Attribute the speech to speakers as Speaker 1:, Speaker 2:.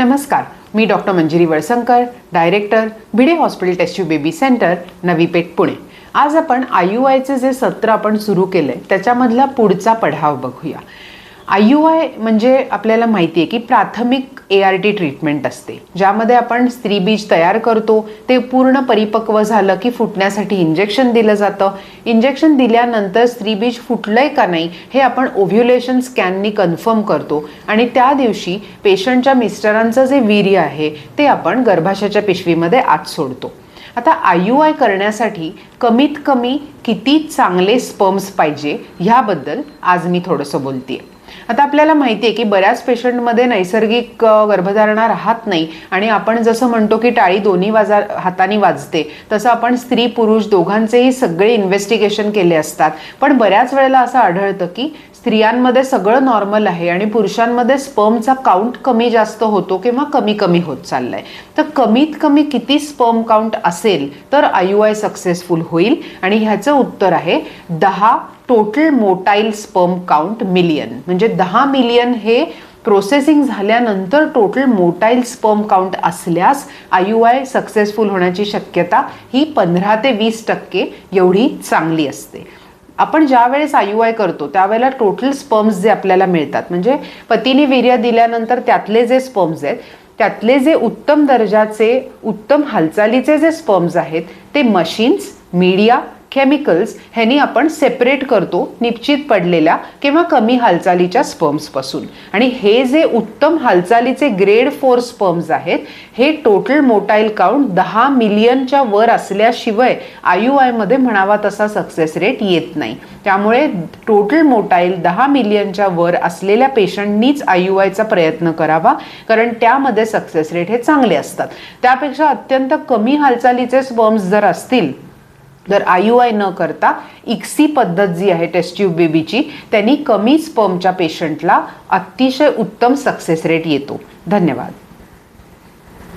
Speaker 1: नमस्कार मी doctor Manjiri Valsankar director Bhide hospital test tube baby centre Navi Peth Pune. आज आपण I you आयचे जे सत्र आपण सुरू केलं आहे त्याच्यामधला पुढचा पढाव बघूया. आय यू आय म्हणजे आपल्याला माहिती आहे की प्राथमिक ए आर टी ट्रीटमेंट असते. ज्यामध्ये आपण स्त्रीबीज तयार करतो ते पूर्ण परिपक्व झालं की फुटण्यासाठी इंजेक्शन दिलं जातं. इंजेक्शन दिल्यानंतर स्त्रीबीज फुटलंय का नाही हे आपण ओव्ह्युलेशन स्कॅननी कन्फर्म करतो. आणि त्या दिवशी पेशंटच्या मिस्टरांचं जे वीर्य आहे ते आपण गर्भाशयाच्या पिशवीमध्ये आत सोडतो. आता आय यू आय करण्यासाठी कमीत कमी किती चांगले स्पर्म्स पाहिजे ह्याबद्दल आज मी थोडंसं बोलतेय. आता आपल्याला माहिती आहे की बऱ्याच पेशंटमध्ये नैसर्गिक गर्भधारणा राहत नाही आणि आपण जसं म्हणतो की टाळी दोन्ही वाजा हाताने वाजते तसं आपण स्त्री पुरुष दोघांचेही सगळे इन्व्हेस्टिगेशन केले असतात. पण बऱ्याच वेळेला असं आढळतं की स्त्रियांमध्ये सगळं नॉर्मल आहे आणि पुरुषांमध्ये स्पर्मचा काउंट कमी जास्त होतो किंवा कमी कमी होत चाललाय. तर कमीत कमी किती स्पर्म काउंट असेल तर आयु आय सक्सेसफुल होईल. आणि ह्याचं उत्तर आहे दहा total motile sperm count million म्हणजे दहा मिलियन हे प्रोसेसिंग झाल्यानंतर टोटल मोटाईल स्पर्म काउंट असल्यास आयु आय सक्सेसफुल होण्याची शक्यता ही पंधरा ते वीस टक्के एवढी चांगली असते. आपण ज्या वेळेस आय यू आय करतो त्यावेळेला टोटल स्पर्म्स जे आपल्याला मिळतात. म्हणजे पतीने वीर्य दिल्यानंतर त्यातले जे स्पर्म्स आहेत त्यातले जे उत्तम दर्जाचे उत्तम हालचालीचे जे स्पर्म्स आहेत ते मशीन्स मीडिया केमिकल्स ह्यांनी आपण सेपरेट करतो निश्चित पडलेल्या किंवा कमी हालचालीच्या स्पर्म्सपासून आणि हे जे उत्तम हालचालीचे ग्रेड फोर स्पर्म्स आहेत हे टोटल मोटाईल काउंट दहा मिलियनच्या वर असल्याशिवाय आय आयमध्ये म्हणावा तसा सक्सेस रेट येत नाही. त्यामुळे टोटल मोटाईल दहा मिलियनच्या वर असलेल्या पेशंटनीच आय आयचा प्रयत्न करावा कारण त्यामध्ये सक्सेस रेट हे चांगले असतात. त्यापेक्षा अत्यंत कमी हालचालीचे स्पर्म्स जर असतील तर आय यू आय न करता इक्सी पद्धत जी आहे टेस्ट ट्यूब बेबीची त्यांनी कमी स्पर्मच्या पेशंटला अतिशय उत्तम सक्सेस रेट येतो. धन्यवाद.